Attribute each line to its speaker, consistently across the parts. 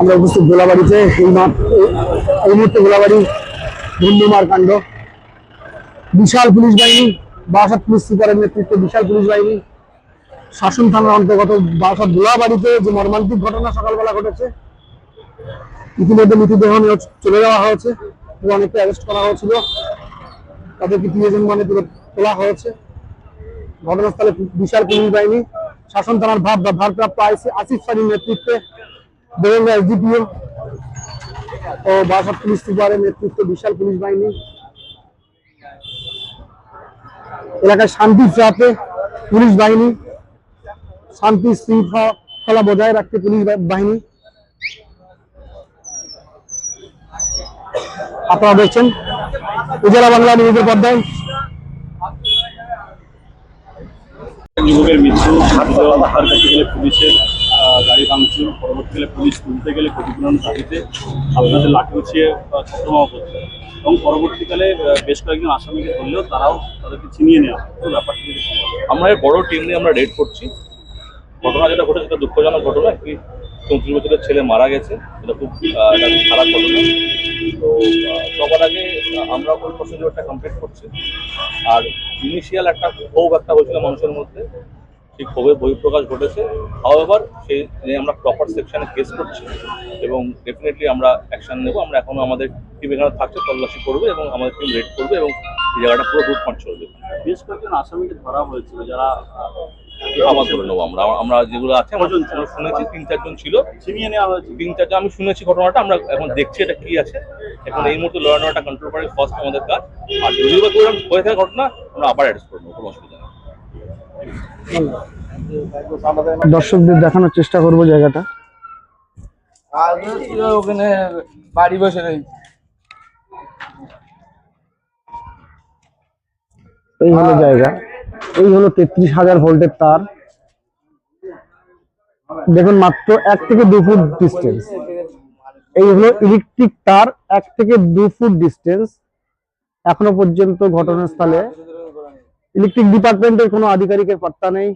Speaker 1: আমরা উপস্থিত গোলাবাড়িতে এই মুহূর্তে গোলাবাড়ি ধুমধুমার কাণ্ড। বিশাল পুলিশ বাহিনী, বারাসাত পুলিশ সুপারের নেতৃত্বে বিশাল পুলিশ বাহিনী, শাসন থানার অন্তর্গত বারাসাত গোলাবাড়িতে যে মর্মান্তিক ঘটনা সকালবেলা ঘটেছে, ইতিমধ্যে মৃতদেহ নিয়ে চলে যাওয়া হয়েছে অনেককে অ্যারেস্ট করা হয়েছিল। তাদেরকে প্রিয়জন মানে তুলে হয়েছে। ঘটনাস্থলে বিশাল পুলিশ বাহিনী, শাসন থানার ভাব বা ভারপ্রাপ্ত আইসি আসিফ সালির নেতৃত্বে বেরঙ্গা এসডিপিও ও বাসার পুলিশ সুপারের নেতৃত্বে বিশাল পুলিশ বাহিনী। এলাকায় শান্তি ফেরাতে পুলিশ বাহিনী, শান্তি শৃঙ্খলা বজায় রাখতে পুলিশ বাহিনী। আপনারা দেখছেন, উজালা বাংলা নিউজের পর্দায়।
Speaker 2: যুবকের মৃত্যু পুলিশের গাড়ি ভাঙচুর পরবর্তীকালে পুলিশ তুলতে গেলে ক্ষতিপূরণ দাবিতে আপনাদের লাঠি উঠিয়ে ছত্রমা করছে। এবং পরবর্তীকালে বেশ কয়েকজন আসামিকে ধরলেও তারাও তাদেরকে ছিনিয়ে নেওয়া তো ব্যাপারটি
Speaker 3: আমরা বড় টিম নিয়ে আমরা রেড করছি। ঘটনা যেটা ঘটেছে সেটা দুঃখজনক ঘটনা। একটি চৌত্রিশ বছরের ছেলে মারা গেছে। এটা খুব খারাপ ঘটনা। তো সবার আগে আমরা ওই প্রসিডিওরটা কমপ্লিট করছি। আর ইনিশিয়াল একটা ক্ষোভ একটা হয়েছিল মানুষের মধ্যে। সেই ক্ষোভের বহিঃপ্রকাশ ঘটেছে। হাওয়েভার সেই নিয়ে আমরা প্রপার সেকশনে কেস করছি এবং ডেফিনেটলি আমরা অ্যাকশন নেব। আমরা এখনও আমাদের টিম এখানে থাকছে তল্লাশি করবে এবং আমাদের টিম রেড করবে এবং এই জায়গাটা পুরো রুটমার্ট চলবে
Speaker 2: বেশ কয়েকজন আসামিকে ধরা হয়েছিল যারা আহ,
Speaker 3: আবার ধরে নেব আমরা। আমরা যেগুলো আছে আমরা শুনেছি তিন চারজন ছিল।
Speaker 2: ছিনিয়ে নেওয়া হয়েছে?
Speaker 3: তিন চারজন আমি শুনেছি ঘটনাটা আমরা এখন দেখছি এটা কি আছে। এখন এই মুহূর্তে লয়ার নটা কন্ট্রোল করার ফার্স্ট আমাদের কাজ। আর যদি বা হয়ে থাকে ঘটনা আমরা আবার কোনো অসুবিধা
Speaker 1: দর্শকদের দেখানোর চেষ্টা করব জায়গাটা।
Speaker 4: ওখানে বাড়ি বসে রয়েছে
Speaker 1: এই হলো জায়গা। এই হলো তেত্রিশ হাজার ভোল্টের তার। দেখুন মাত্র এক থেকে দু ফুট ডিস্টেন্স এই হলো ইলেকট্রিক তার, এক থেকে দু ফুট ডিস্টেন্স এখনও পর্যন্ত ঘটনাস্থলে ইলেকট্রিক ডিপার্টমেন্টের কোনো আধিকারিকের পাত্তা নেই।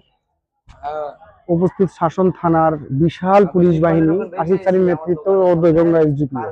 Speaker 1: উপস্থিত শাসন থানার বিশাল পুলিশ বাহিনী আশিস সারির নেতৃত্ব ও বেগঙ্গা এসডিপিও।